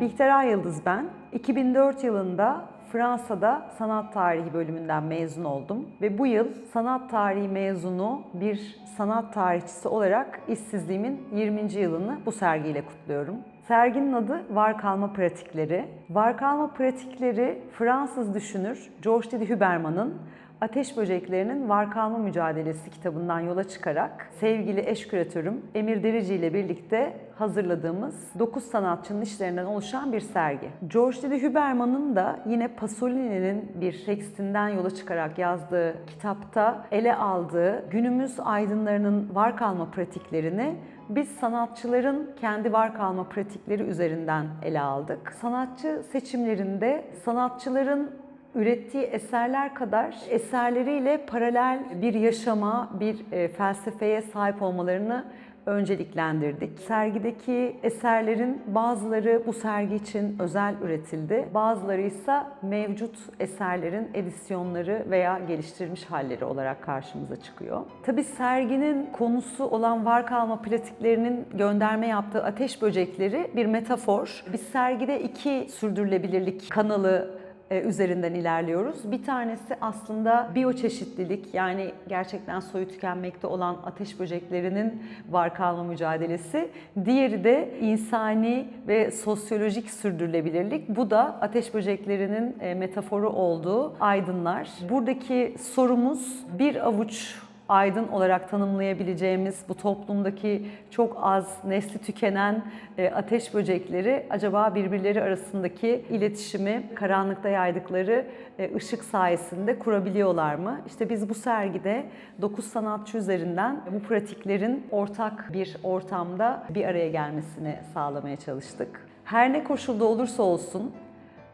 Bihter Yıldız ben. 2004 yılında Fransa'da sanat tarihi bölümünden mezun oldum ve bu yıl sanat tarihi mezunu bir sanat tarihçisi olarak işsizliğimin 20. yılını bu sergiyle kutluyorum. Serginin adı Var Kalma Pratikleri. Var Kalma Pratikleri Fransız düşünür Georges de Huberman'ın Ateş Böceklerinin Var Kalma Mücadelesi kitabından yola çıkarak sevgili eş küratörüm Emir Derici ile birlikte hazırladığımız 9 sanatçının işlerinden oluşan bir sergi. Georges de Huberman'ın da yine Pasolini'nin bir tekstinden yola çıkarak yazdığı kitapta ele aldığı günümüz aydınlarının var kalma pratiklerini biz sanatçıların kendi var kalma pratikleri üzerinden ele aldık. Sanatçı seçimlerinde sanatçıların ürettiği eserler kadar eserleriyle paralel bir yaşama, bir e, felsefeye sahip olmalarını önceliklendirdik. Sergideki eserlerin bazıları bu sergi için özel üretildi. Bazıları ise mevcut eserlerin edisyonları veya geliştirilmiş halleri olarak karşımıza çıkıyor. Tabii serginin konusu olan var kalma pratiklerinin gönderme yaptığı ateş böcekleri bir metafor. Biz sergide iki sürdürülebilirlik kanalı üzerinden ilerliyoruz. Bir tanesi aslında biyoçeşitlilik yani gerçekten soyu tükenmekte olan ateş böceklerinin var kalma mücadelesi. Diğeri de insani ve sosyolojik sürdürülebilirlik. Bu da ateş böceklerinin e, metaforu olduğu aydınlar. Buradaki sorumuz bir avuç aydın olarak tanımlayabileceğimiz bu toplumdaki çok az nesli tükenen e, ateş böcekleri acaba birbirleri arasındaki iletişimi karanlıkta yaydıkları e, ışık sayesinde kurabiliyorlar mı? İşte biz bu sergide 9 sanatçı üzerinden bu pratiklerin ortak bir ortamda bir araya gelmesini sağlamaya çalıştık. Her ne koşulda olursa olsun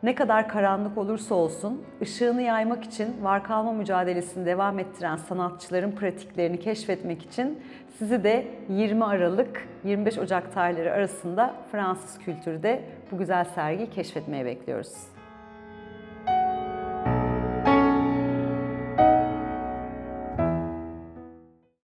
ne kadar karanlık olursa olsun ışığını yaymak için var kalma mücadelesini devam ettiren sanatçıların pratiklerini keşfetmek için sizi de 20 Aralık 25 Ocak tarihleri arasında Fransız kültürde bu güzel sergiyi keşfetmeye bekliyoruz.